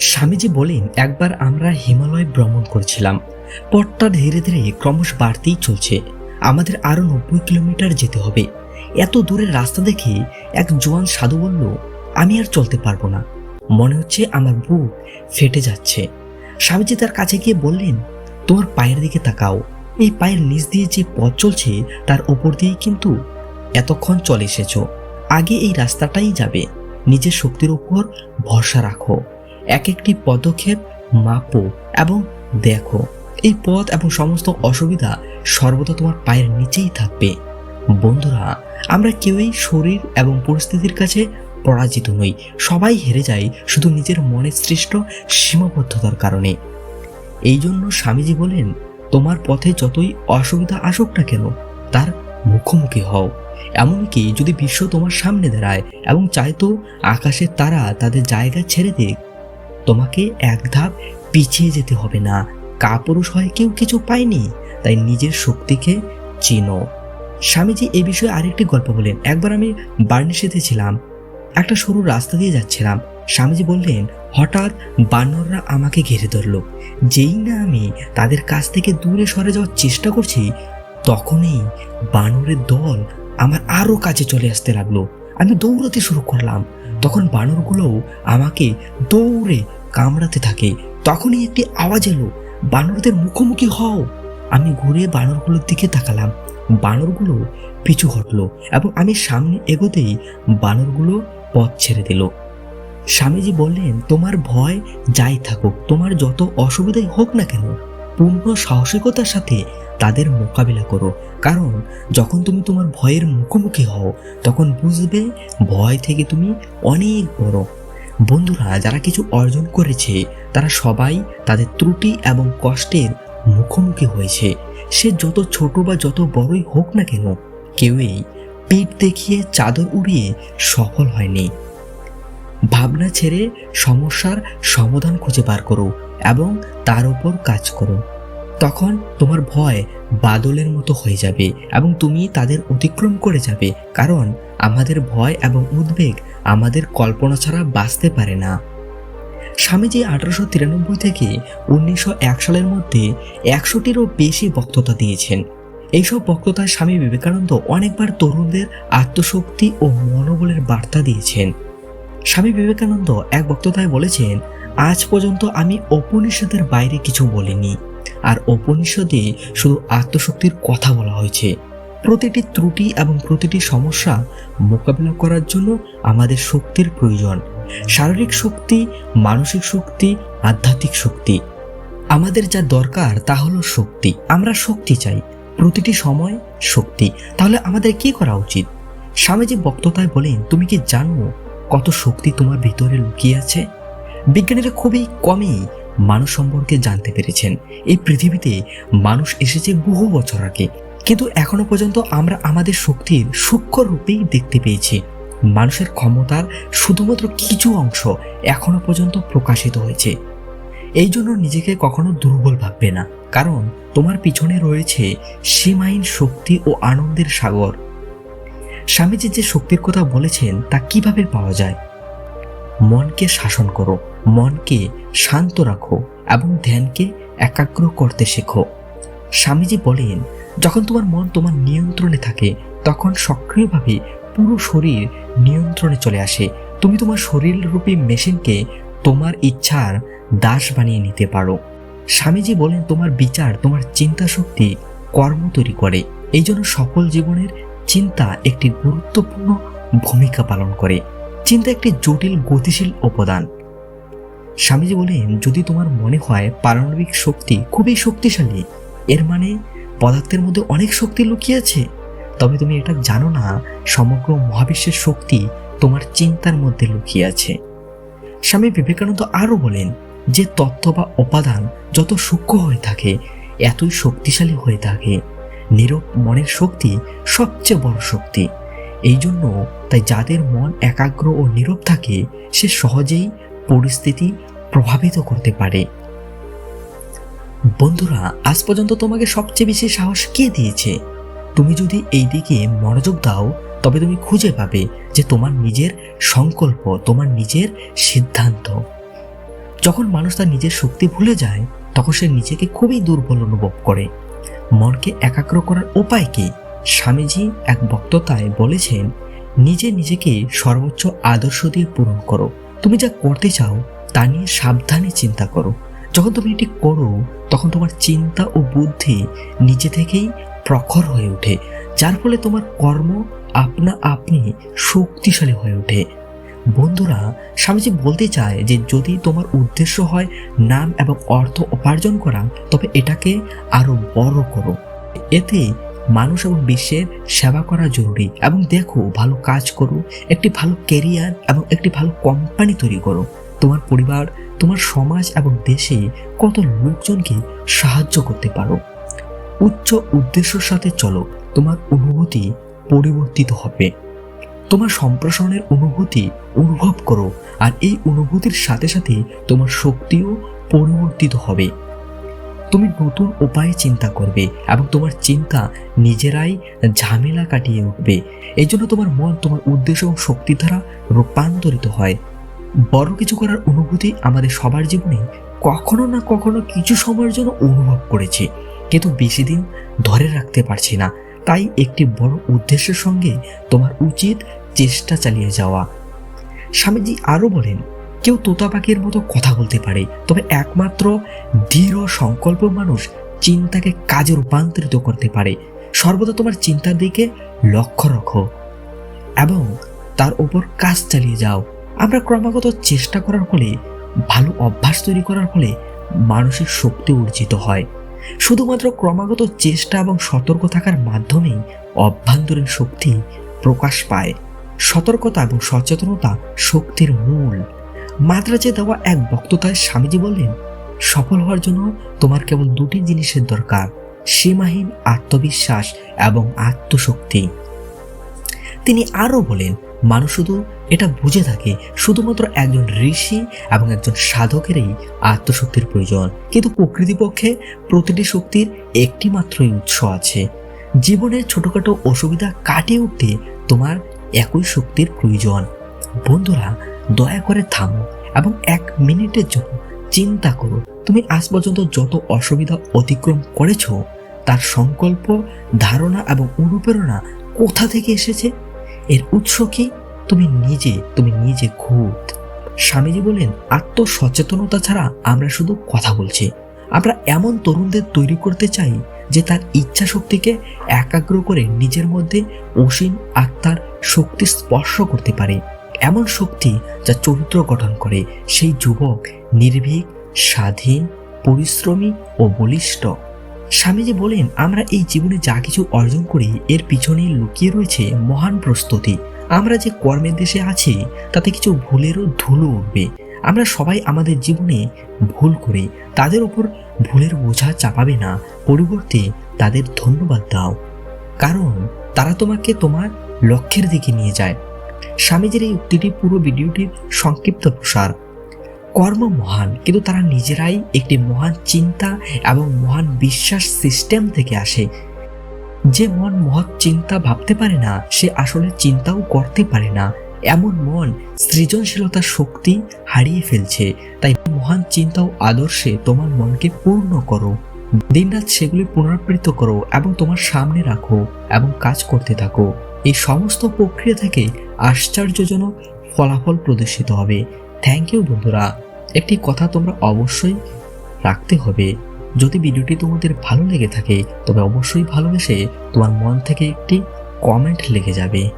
স্বামীজি বলেন, একবার আমরা হিমালয় ভ্রমণ করছিলাম। পথটা ধীরে ধীরে ক্রমশ বাড়তেই চলছে। আমাদের আরও নব্বই কিলোমিটার যেতে হবে। এত দূরের রাস্তা দেখে এক জোয়ান সাধু বলল, আমি আর চলতে পারব না। মনে হচ্ছে আমার বুক ফেটে যাচ্ছে। স্বামীজি তার কাছে গিয়ে বললেন, তোমার পায়ের দিকে তাকাও। এই পায়ের নিচ দিয়ে যে পথ চলছে, তার ওপর দিয়েই কিন্তু এতক্ষণ চলে এসেছ। আগে এই রাস্তাটাই যাবে। নিজের শক্তির উপর ভরসা রাখো। এক একটি পদক্ষেপ মাপো এবং দেখো। এই পথ এবং সমস্ত অসুবিধা সর্বদা তোমার পায়ের নিচেই থাকবে। বন্ধুরা, আমরা কেউই শরীর এবং পরিস্থিতির কাছে পরাজিত নই। সবাই হেরে যায় শুধু নিজের মনের সৃষ্ট সীমাবদ্ধতার কারণে। এই জন্য স্বামীজি বলেন, তোমার পথে যতই অসুবিধা আসুক না কেন, তার মুখোমুখি হও। এমনকি যদি বিশ্ব তোমার সামনে দাঁড়ায় এবং চাইতো আকাশের তারা তাদের জায়গা ছেড়ে দিক তোমাকে এক ধাপ পিছিয়ে যেতে হবে না। কাপুরুষ হয় কেউ কিছু পায়নি, তাই নিজের শক্তিকে চিনো। স্বামীজি এই বিষয়ে আরেকটি গল্প বলেন একবার আমি বার্নিশেতে ছিলাম, একটা সরু রাস্তা দিয়ে যাচ্ছিলাম। স্বামীজি বললেন, হঠাৎ বানররা আমাকে ঘিরে ধরলো। যেই না আমি তাদের কাছ থেকে দূরে সরে যাওয়ার চেষ্টা করছি, তখনই বানরের দল আমার আরও কাছে চলে আসতে লাগল। আমি দৌড়াতে শুরু করলাম। তখন বানরগুলোও আমাকে দৌড়ে কামড়াতে থাকে। তখনই একটি আওয়াজ এলো, বানরদের মুখোমুখি হও। আমি ঘুরে বানরগুলোর দিকে তাকালাম। বানরগুলো পিছু হটলো এবং আমি সামনে এগোতেই বানরগুলো পথ ছেড়ে দিল। স্বামীজি বললেন, তোমার ভয় যাই থাকুক, তোমার যত অসুবিধাই হোক না কেন, পূর্ণ সাহসিকতার সাথে তাদের মোকাবিলা করো। কারণ যখন তুমি তোমার ভয়ের মুখোমুখি হও, তখন বুঝবে ভয় থেকে তুমি অনেক বড়। বন্ধুরা, যারা কিছু অর্জন করেছে, তারা সবাই তাদের ত্রুটি এবং কষ্টের মুখোমুখি হয়েছে। সে যত ছোট বা যত বড়ই হোক না কেন, কেউই পিঠ দেখিয়ে চাদর উড়িয়ে সফল হয়নি। ভাবনা ছেড়ে সমস্যার সমাধান খুঁজে বার করো এবং তার উপর কাজ করো। তখন তোমার ভয় বাদলের মতো হয়ে যাবে এবং তুমি তাদের অতিক্রম করে যাবে। কারণ আমাদের ভয় এবং উদ্বেগ আমাদের কল্পনা ছাড়া বাঁচতে পারে না। স্বামীজি আঠারোশো তিরানব্বই থেকে উনিশশো এক সালের মধ্যে একশোটিরও বেশি বক্তৃতা দিয়েছেন। এইসব বক্তৃতায় স্বামী বিবেকানন্দ অনেকবার তরুণদের আত্মশক্তি ও মনোবলের বার্তা দিয়েছেন। স্বামী বিবেকানন্দ এক বক্তৃতায় বলেছেন, আজ পর্যন্ত আমি উপনিষদের বাইরে কিছু বলিনি। আর উপনিষদে শুধু আত্মশক্তির কথা বলা হয়েছে। প্রতিটি ত্রুটি এবং প্রতিটি সমস্যা মোকাবিলা করার জন্য আমাদের শক্তির প্রয়োজন। শারীরিক শক্তি, মানসিক শক্তি, আধ্যাত্মিক শক্তি। আমাদের যা দরকার তা হলো শক্তি। আমরা শক্তি চাই। প্রতিটি সময় শক্তি। তাহলে আমাদের কি করা উচিত? স্বামীজি বক্ততায় বলেন, তুমি কি জানো কত শক্তি তোমার ভিতরে লুকিয়ে আছে? বিজ্ঞানীরা খুবই কমই মানুষ সম্পর্কে জানতে পেরেছেন। এই পৃথিবীতে মানুষ এসেছে বহু বছর আগে। কিন্তু এখনও পর্যন্ত আমরা আমাদের শক্তির সূক্ষ্ম রূপেই দেখতে পেয়েছি। মানুষের ক্ষমতার শুধুমাত্র কিছু অংশ এখনও পর্যন্ত প্রকাশিত হয়েছে। এই জন্য নিজেকে কখনো দুর্বল ভাববে না। কারণ তোমার পিছনে রয়েছে সীমাহীন শক্তি ও আনন্দের সাগর। স্বামীজি যে শক্তির কথা বলেছেন, তা কীভাবে পাওয়া যায়? মনকে শাসন করো, মনকে শান্ত রাখো এবং ধ্যানকে একাগ্র করতে শেখো। স্বামীজি বলেন যখন তোমার মন তোমার নিয়ন্ত্রণে থাকে, তখন সক্রিয়ভাবে পুরো শরীর নিয়ন্ত্রণে চলে আসে। তুমি তোমার শরীররূপী মেশিনকে তোমার ইচ্ছার দাস বানিয়ে নিতে পারো। স্বামীজি বলেন, তোমার বিচার, তোমার চিন্তা শক্তি কর্ম তৈরি করে। এই জন্য সফল জীবনের চিন্তা একটি গুরুত্বপূর্ণ ভূমিকা পালন করে। চিন্তা একটি জটিল, গতিশীল উপাদান স্বামীজি বলেন, যদি তোমার মনে হয় পারমাণবিক শক্তি খুবই শক্তিশালী, এর মানে পদার্থের মধ্যে অনেক শক্তি লুকিয়ে আছে। তবে তুমি এটা জানো না, সমগ্র মহাবিশ্বের শক্তি তোমার চিন্তার মধ্যে লুকিয়ে আছে। স্বামী বিবেকানন্দ আরও বলেন যে তত্ত্ব বা উপাদান যত সূক্ষ্ম হয়ে থাকে, এতই শক্তিশালী হয়ে থাকে। নীরব মনের শক্তি সবচেয়ে বড় শক্তি। এই জন্য তাই যাদের মন একাগ্র ও নীরব থাকে, সে সহজেই পরিস্থিতি প্রভাবিত করতে পারে। বন্ধুরা, আজ পর্যন্ত তোমাকে সবচেয়ে বেশি সাহস কে দিয়েছে? তুমি যদি এই দিকে মনোযোগ দাও, তবে তুমি খুঁজে পাবে যে তোমার নিজের সংকল্প, তোমার নিজের সিদ্ধান্ত। যখন মানুষ তার নিজের শক্তি ভুলে যায়, তখন সে নিজেকে খুবই দুর্বল অনুভব করে। মনকে একাগ্র করার উপায় কি? স্বামীজি এক বক্ততায় বলেছেন, নিজে নিজেকে সর্বোচ্চ আদর্শ দিয়ে পূরণ করো। তুমি যা করতে চাও, তা নিয়ে সাবধানে চিন্তা করো। যখন তুমি এটি করো, তখন তোমার চিন্তা ও বুদ্ধি নিজে থেকেই প্রখর হয়ে ওঠে, যার ফলে তোমার কর্ম আপনা আপনি শক্তিশালী হয়ে ওঠে। বন্ধুরা, স্বামীজি বলতে চায় যে, যদি তোমার উদ্দেশ্য হয় নাম এবং অর্থ উপার্জন করা, তবে এটাকে আরও বড় করো। এতে মানুষ এবং বিশ্বের সেবা করা জরুরি এবং দেখো, ভালো কাজ করো, একটি ভালো কেরিয়ার এবং একটি ভালো কোম্পানি তৈরি করো। তোমার পরিবার তোমার সমাজ এবং দেশে কত লোকজনকে সাহায্য করতে পারো। উচ্চ উদ্দেশ্যের সাথে চলো, তোমার অনুভূতি পরিবর্তিত হবে। তোমার সম্প্রসারণের অনুভূতি অনুভব করো আর এই অনুভূতির সাথে সাথে তোমার শক্তিও পরিবর্তিত হবে। তুমি নতুন উপায়ে চিন্তা করবে এবং তোমার চিন্তা নিজেরাই ঝামেলা কাটিয়ে উঠবে। এই জন্য তোমার মন তোমার উদ্দেশ্য এবং শক্তি দ্বারা রূপান্তরিত হয়। বড় কিছু করার অনুভূতি আমাদের সবার জীবনে কখনো না কখনো কিছু সময়ের জন্য অনুভব করেছি। কিন্তু বেশি দিন ধরে রাখতে পারছি না। তাই একটি বড় উদ্দেশ্যের সঙ্গে তোমার উচিত চেষ্টা চালিয়ে যাওয়া। স্বামীজি আরও বলেন, কেউ তোতা পাখির মতো কথা বলতে পারে, তবে একমাত্র দৃঢ় সংকল্প মানুষ চিন্তাকে কাজে রূপান্তরিত করতে পারে। সর্বদা তোমার চিন্তার দিকে লক্ষ্য রাখো এবং তার উপর কাজ চালিয়ে যাও। আমরা ক্রমাগত চেষ্টা করার ফলে, ভালো অভ্যাস তৈরি করার ফলে মানসিক শক্তি অর্জিত হয়। শুধুমাত্র ক্রমাগত চেষ্টা এবং সতর্ক থাকার মাধ্যমেই অভ্যন্তরীণ শক্তি প্রকাশ পায়। সতর্কতা এবং সচেতনতা শক্তির মূল। মাদ্রাজে দেওয়া এক বক্ততায় স্বামীজি বললেন, সফল হওয়ার জন্য তোমার কেবল দুটি জিনিসের দরকার, সীমাহীন আত্মবিশ্বাস এবং আত্মশক্তি। তিনি আরও বলেন মানুষ শুধু এটা বুঝে থাকে শুধুমাত্র একজন ঋষি এবং একজন সাধকেরই আত্মশক্তির প্রয়োজন। কিন্তু প্রকৃতিপক্ষে প্রতিটি শক্তির একটি মাত্রই উৎস আছে। জীবনের ছোটখাটো অসুবিধা কাটিয়ে উঠতে তোমার একই শক্তির প্রয়োজন। বন্ধুরা, দয়া করে থামো এবং এক মিনিটের জন্য চিন্তা করো। তুমি আজ পর্যন্ত যত অসুবিধা অতিক্রম করেছ, তার সংকল্প, ধারণা এবং অনুপ্রেরণা কোথা থেকে এসেছে? এর উৎস কি? তুমি নিজে তুমি নিজে খুদ স্বামীজি বলেন আত্মসচেতনতা ছাড়া আমরা শুধু কথা বলছি। আমরা এমন তরুণদের তৈরি করতে চাই যে তার ইচ্ছা শক্তিকে একাগ্র করে নিজের মধ্যে অসীম আত্মার শক্তি স্পর্শ করতে পারে। এমন শক্তি যা চরিত্র গঠন করে। সেই যুবক নির্ভীক, স্বাধীন, পরিশ্রমী ও বলিষ্ঠ। স্বামীজি বলেন, আমরা এই জীবনে যা কিছু অর্জন করি, এর পিছনে লুকিয়ে রয়েছে মহান প্রস্তুতি। আমরা যে কর্মের দেশে আছি, তাতে কিছু ভুলেরও ধুলো উঠবে। আমরা সবাই আমাদের জীবনে ভুল করি, তাদের ওপর ভুলের বোঝা চাপাবে না। পরিবর্তে তাদের ধন্যবাদ দাও। কারণ তারা তোমাকে তোমার লক্ষ্যের দিকে নিয়ে যায়। স্বামীজির এই উক্তিটি পুরো ভিডিওটির সংক্ষিপ্ত প্রসার। কর্ম মহান, কিন্তু তারা নিজেরাই একটি মহান চিন্তা এবং মহান বিশ্বাস সিস্টেম থেকে আসে। যে মন মহৎ চিন্তা ভাবতে পারে না, সে আসলে চিন্তাও করতে পারে না। এমন মন সৃজনশীলতার শক্তি হারিয়ে ফেলছে, তাই মহান চিন্তা ও আদর্শে তোমার মনকে পূর্ণ করো। দিনরাত সেগুলি পুনরাবৃত্ত করো এবং তোমার সামনে রাখো এবং কাজ করতে থাকো। এই সমস্ত প্রক্রিয়া থেকে আশ্চর্যজনক ফলাফল প্রদর্শিত হবে। থ্যাংক ইউ বন্ধুরা। একটি কথা তোমরা অবশ্যই রাখতে হবে। যদি ভিডিওটি তোমাদের ভালো লেগে থাকে, তবে অবশ্যই ভালোবেসে তোমার মন থেকে একটি কমেন্ট লেগে যাবে।